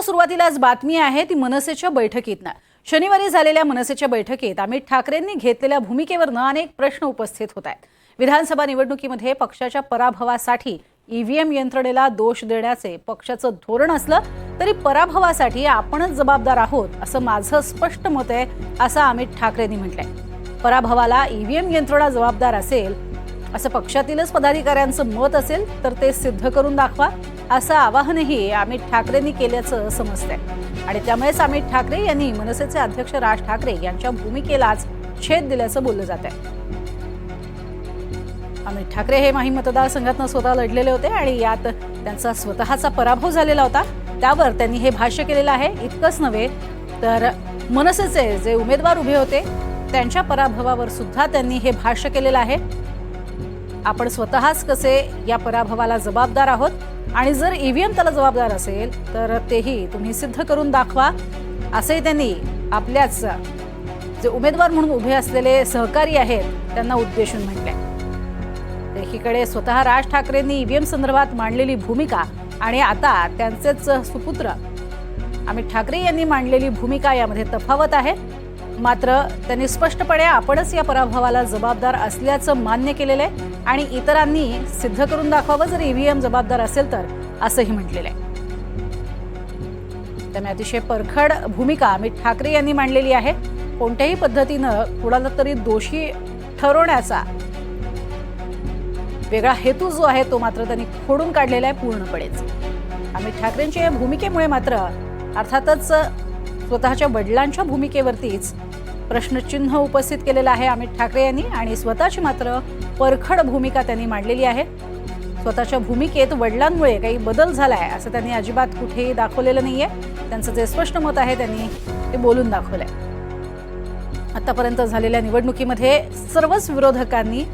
बुलेटिनच्या सुरुवातीलाच बातमी आहे ती मनसेच्या बैठकीतनं शनिवारी झालेल्या मनसेच्या बैठकीत अमित ठाकरेंनी घेतलेल्या भूमिकेवरनं अनेक प्रश्न उपस्थित होत आहेत. विधानसभा निवडणुकीमध्ये पक्षाच्या पराभवासाठी ईव्हीएम यंत्रणेला दोष देण्याचे पक्षाचं धोरण असलं तरी पराभवासाठी आपणच जबाबदार आहोत असं माझं स्पष्ट मत आहे असं अमित ठाकरेंनी म्हटलंय. पराभवाला ईव्हीएम यंत्रणा जबाबदार असेल असं पक्षातीलच पदाधिकाऱ्यांचं मत असेल तर ते सिद्ध करून दाखवा. असं आवाहनही अमित ठाकरेंनी केल्याचं समजतंय. आणि त्यामुळेच अमित ठाकरे यांनी मनसेचे अध्यक्ष राज ठाकरे यांच्या भूमिकेलाच छेद दिल्याचं बोललं जात आहे अमित ठाकरे हे माही मतदारसंघातनं स्वतः लढलेले होते आणि यात त्यांचा स्वतःचा पराभव झालेला होता. त्यावर त्यांनी हे भाष्य केलेलं आहे इतकंच नव्हे तर मनसेचे जे उमेदवार उभे होते त्यांच्या पराभवावर सुद्धा त्यांनी हे भाष्य केलेलं आहे. आपण स्वतःच कसे या पराभवाला जबाबदार आहोत? आणि जर ईव्हीएम त्याला जबाबदार असेल तर तेही तुम्ही सिद्ध करून दाखवा. असंही त्यांनी आपल्याच जे उमेदवार म्हणून उभे असलेले सहकारी आहेत त्यांना उद्देशून म्हटले एकीकडे स्वतः राज ठाकरेंनी ईव्हीएम संदर्भात मांडलेली भूमिका आणि आता त्यांचेच सुपुत्र अमित ठाकरे यांनी मांडलेली भूमिका यामध्ये तफावत आहे. मात्र त्यांनी स्पष्टपणे आपणच या पराभवाला जबाबदार असल्याचं मान्य केलेलं आहे आणि इतरांनी सिद्ध करून दाखवावं जर ईव्हीएम जबाबदार असेल तर असंही म्हटलेलं आहे. त्यामुळे अतिशय परखड भूमिका अमित ठाकरे यांनी मांडलेली आहे. कोणत्याही पद्धतीनं कुणाला तरी दोषी ठरवण्याचा वेगळा हेतू जो आहे तो मात्र त्यांनी खोडून काढलेला आहे पूर्णपणेच. अमित ठाकरेंच्या या भूमिकेमुळे मात्र अर्थातच स्वतःच्या वडिलांच्या भूमिकेवरतीच प्रश्नचिन्ह उपस्थित केलेलं आहे अमित ठाकरे यांनी आणि स्वतःची मात्र परखड भूमिका त्यांनी मांडलेली आहे. स्वतःच्या भूमिकेत वडिलांमुळे काही बदल झाला आहे असं त्यांनी अजिबात कुठेही दाखवलेलं नाहीये. त्यांचं जे स्पष्ट मत आहे त्यांनी ते बोलून दाखवलंय. आतापर्यंत झालेल्या निवडणुकीमध्ये सर्वच विरोधकांनी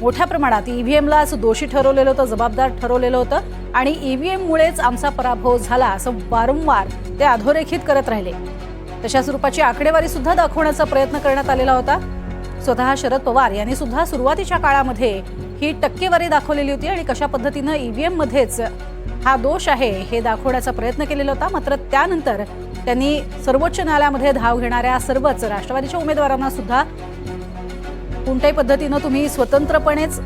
मोठ्या प्रमाणात ईव्हीएमलाच दोषी ठरवलेलं होतं जबाबदार ठरवलेलं होतं आणि ईव्हीएममुळेच आमचा पराभव झाला असं वारंवार ते अधोरेखित करत राहिले. तशा स्वरूपाची आकडेवारी सुद्धा दाखवण्याचा प्रयत्न करण्यात आलेला होता. स्वतः शरद पवार यांनी सुद्धा सुरुवातीच्या काळामध्ये ही टक्केवारी दाखवलेली होती आणि कशा पद्धतीनं ईव्हीएम मध्येच हा दोष आहे हे दाखवण्याचा प्रयत्न केलेला होता. मात्र त्यानंतर त्यांनी सर्वोच्च न्यायालयामध्ये धाव घेणाऱ्या सर्वच राष्ट्रवादीच्या उमेदवारांना सुद्धा कोणत्याही पद्धतीनं तुम्ही स्वतंत्रपणेच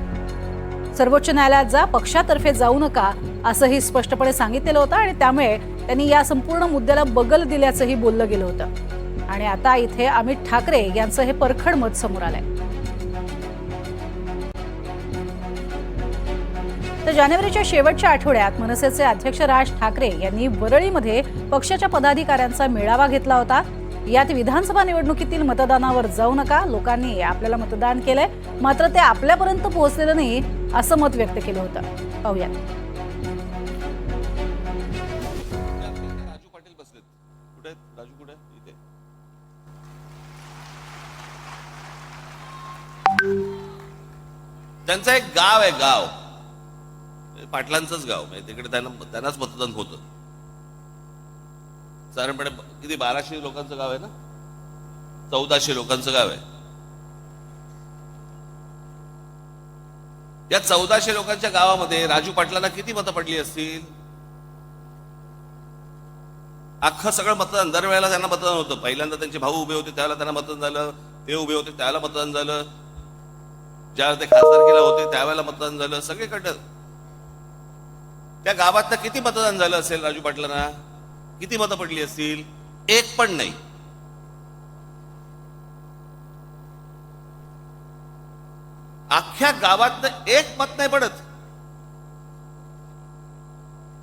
सर्वोच्च न्यायालयात जा पक्षातर्फे जाऊ नका असंही स्पष्टपणे सांगितलेलं होतं आणि त्यामुळे त्यांनी या संपूर्ण मुद्द्याला बगल दिल्याचंही बोललं गेलं होतं. आणि आता इथे अमित ठाकरे यांचं हे परखड मत समोर आलंय. तर जानेवारीच्या शेवटच्या आठवड्यात मनसेचे अध्यक्ष राज ठाकरे यांनी वरळीमध्ये पक्षाच्या पदाधिकाऱ्यांचा मेळावा घेतला होता. यात विधानसभा निवडणुकीतील मतदानावर जाऊ नका लोकांनी आपल्याला मतदान केलंय मात्र ते आपल्यापर्यंत पोहोचलेलं नाही असं मत व्यक्त केलं होतं. पाहूयात. कुठे आहेत? राजू कुठे इथे. त्यांचं एक गाव आहे गाव. म्हणजे पाटलांचंच गाव. म्हणजे तिकडे त्यांना त्यांनाच मतदान होतं. साधारणपणे किती? बाराशे लोकांचं गाव आहे ना? चौदाशे लोकांचं गाव आहे. या चौदाशे लोकांच्या गावामध्ये राजू पाटलांना किती मतं पडली असतील? अख्खं सगळं मतदान. दरवेळेला त्यांना मतदान होतं. पहिल्यांदा त्यांचे भाऊ उभे होते त्यावेळेला त्यांना मतदान झालं. ते उभे होते त्याला मतदान झालं. ज्यावेळेला ते खासदारकीला होते त्यावेळेला मतदान झालं. सगळीकडं. त्या गावातलं किती मतदान झालं असेल राजू पाटलांना? किती मतं पडली असतील? एक पण नाही. अख्ख्या गावातनं एक मत नाही पडत.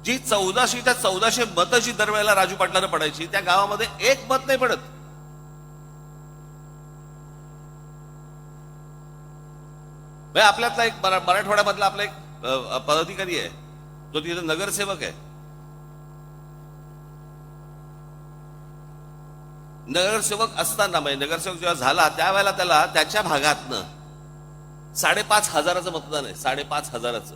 जी चौदाशे त्या चौदाशे मतं जी दरवेळेला राजू पाटलानं पडायची त्या गावामध्ये एक मत नाही पडत. म्हणजे आपल्यातला एक मराठवाड्यामधला आपला एक पदाधिकारी आहे जो तिथे नगरसेवक आहे. नगरसेवक असताना म्हणजे नगरसेवक जेव्हा झाला त्यावेळेला त्याला त्याच्या भागातनं साडेपाच हजाराचं मतदान आहे साडेपाच हजाराचं.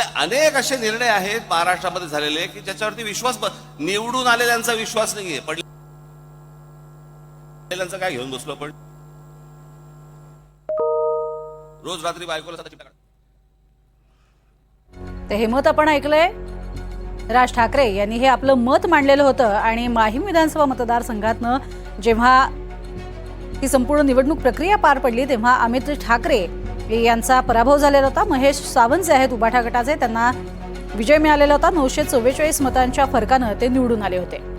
अनेक असे निर्णय आहेत महाराष्ट्रामध्ये झालेले की ज्याच्यावरती विश्वास निवडून आलेल्यांचा विश्वास नाहीये. पडलेल्यांचा काय घेऊन बसलो आपण? रोज रात्री बायकोला ते हे मत आपण ऐकलंय. राज ठाकरे यांनी हे आपलं मत मांडलेलं होतं आणि माहीम विधानसभा मतदारसंघातनं जेव्हा ही संपूर्ण निवडणूक प्रक्रिया पार पडली तेव्हा अमित ठाकरे यांचा पराभव झालेला होता. महेश सावंत जे आहेत उबाठा गटाचे त्यांना विजय मिळालेला होता. नऊशे चव्वेचाळीस मतांच्या फरकानं ते निवडून आले होते.